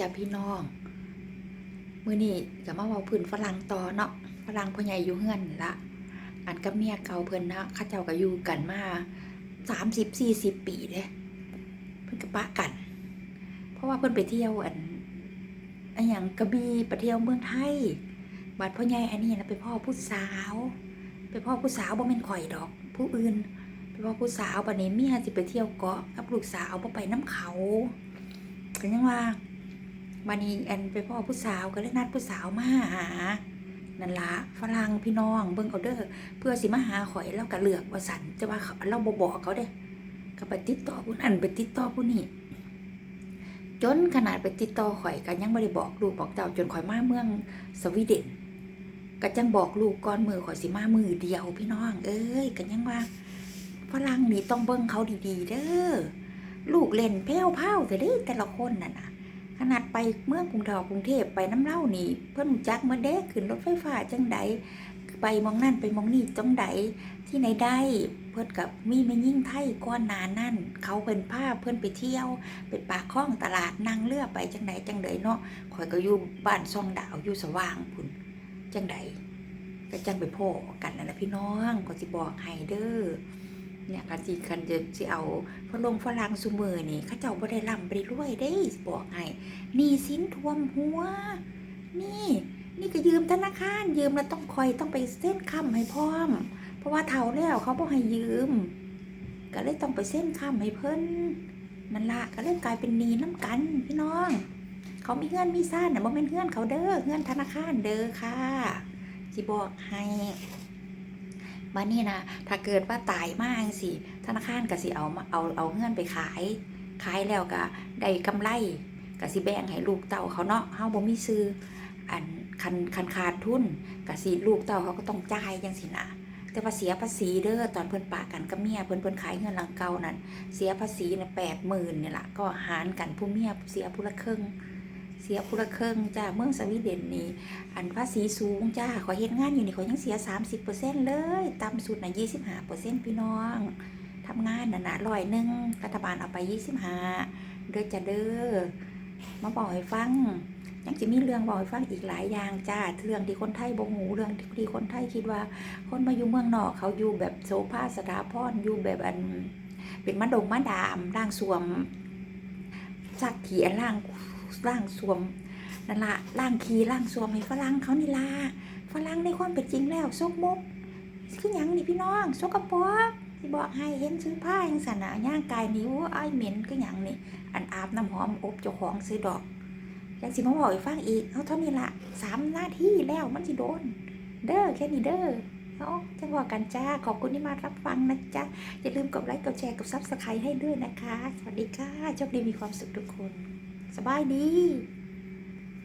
จ้าพี่น้อง มือนี้ก็มาเว้าพื้นฝรั่งต่อเนาะฝรั่งพ่อใหญ่อยู่เฮือนละอันกับเมียเก่าเพิ่นนะเขาเจ้าก็อยู่กันมา30 40ปีเด้เพิ่นก็ปะกัน เพราะว่าเพิ่นไปเที่ยวอันอันหยังกระบี่ไปเที่ยวเมืองไทยบัดพ่อใหญ่อันนี้นะไปพ่อผู้สาวไปพ่อผู้สาวบ่แม่นข่อยดอก ผู้อื่นไปพ่อผู้สาวบัดนี้เมียสิไปเที่ยวเกาะกับลูกสาวบ่ไปน้ำเขาก็ยังว่า วันนี้แอนไปพ่อผู้สาวก็เลยนัดผู้สาวมาหา นั่นละฝรั่งพี่น้องเบิ่งเอาเด้อเพื่อสิมาหาข่อยแล้วก็เลือกว่าสันแต่ว่าเขาเราบ่บอกเขาเด้ก็ไปติดต่อผู้นั้นไปติดต่อผู้นี้จนขนาดไปติดต่อข่อยก็ยังไม่ได้บอกลูกบอกเจ้าจนข่อยมาเมืองสวีเดนก็จังบอกลูกก่อนมือข่อยสิมามือเดียวพี่น้อง เอ้ยก็ยังว่าฝรั่งนี่ต้องเบิ่งเขาดีๆเด้อลูกเล่นแพ้วเผาแต่เด้แต่ละคนน่ะนะ ขนาดไปเมืองกรุงเทพกรุงเทพไปน้ำเล่านี่ เพิ่อนจักเมื่อเด็กขึ้นรถไฟฟ้าจังใดไปมองนั่นไปมองนี่จังใดที่ไหนได้เพิ่อนกับมีไม่ยิ่งไทยก้อนนานนั่น เขาเป็นภาเพิ่อนไปเที่ยวไปปากคลองตลาดนั่งเรือไปจังใดจังใดเนาะข่อยก็อยู่บ้านซ่องดาวอยู่สว่างพุ่นจังใดก็จังไปพ่อกันนั่นะพี่น้องก็สิบอกให้เด้อ เนี่ยกันสิคันจะสิเอาฝรั่งฝรั่งซุมือนี่เขาเจ้าบ่ได้ร่ำบ่ได้รวยเด้บอกให้นี้สินท่วมหัว นี่ นี่ก็ยืมธนาคารยืมแล้วต้องคอยต้องไปเส้นค้ำให้พร้อม เพราะว่าเท่าแล้วเขาบอกให้ยืม ก็เลยต้องไปเส้นค้ำให้เพิ่นนั่นละก็เลยกลายเป็นหนี้น้ำกันพี่น้อง เขามีเงื่อนมีซ่านนะบ่เป็นเงื่อนเขาเด้อเงื่อนธนาคารเด้อค่ะสิบอกให้ มานี่นะถ้าเกิดว่าตายมากสิธนาคารก็สิเอามาเอาเอาเงื่อนไปขาย ขายแล้วก็ได้กำไรก็สิแบ่งให้ลูกเต่าเขาเนาะเฮาบ่มีซื้ออันคันคันขาดทุนก็สิลูกเต่าเขาก็ต้องจ่ายจังสินะแต่ว่าเสียภาษีเด้อตอนเพิ่นปะกันกับเมียเพิ่นเพิ่นขายเงินหลังเก่านั่นเสียภาษีเนี่ยแปดหมื่นเนี่ยละก็หารกันผู้เมียเสียผู้ละครึ่ง เสียผู้ละครึ่งจ้าเมืองสวีเดนนี่อันภาษีสูงจ้าขอเฮ็ดงานอยู่นี่ขอยังเสีย 30%เลยต่ำสุดน่ะ25%พี่น้องทำงานน่ะนะร้อยหนึ่งรัฐบาลเอาไป 25เด้อจ้าเด้อมาบอกให้ฟังยังจะมีเรื่องบอกให้ฟังอีกหลายอย่างจ้า เรื่องที่คนไทยบ่หูเรื่องที่คนไทยคิดว่า คนมาอยู่เมืองนอกเขาอยู่แบบโซภาสถาพรอยู่แบบอัน เป็นมะดงมะดามร่างสวมสักขีอันร่าง ร่างสวมนั่นละร่างขีร่างสวมให้ฝรั่งเขานี่ล่ะฝรั่งในความเป็นจริงแล้วซกมกคือหยังนี่พี่น้องซกกระปรกที่บอกให้เห็นซื้อผ้ายังสนะย่างกายนิ้วไอ้เหม็นคือหยังนี่อันอาบน้ำหอมอบเจ้าของซื้อดอกยากสิมาบอกให้ฟังอีกเอาเท่านี้ละสามหน้าที่แล้วมันสิโดน เด้อแค่นี้เด้อเอาจะบอกกันจ้า ขอบคุณที่มารับฟังนะจ๊ะ อย่าลืมกดไลค์ กดแชร์ กดซับสไครต์ให้ด้วยนะคะ สวัสดีค่ะโชคดีมีความสุขทุกคน สบายดี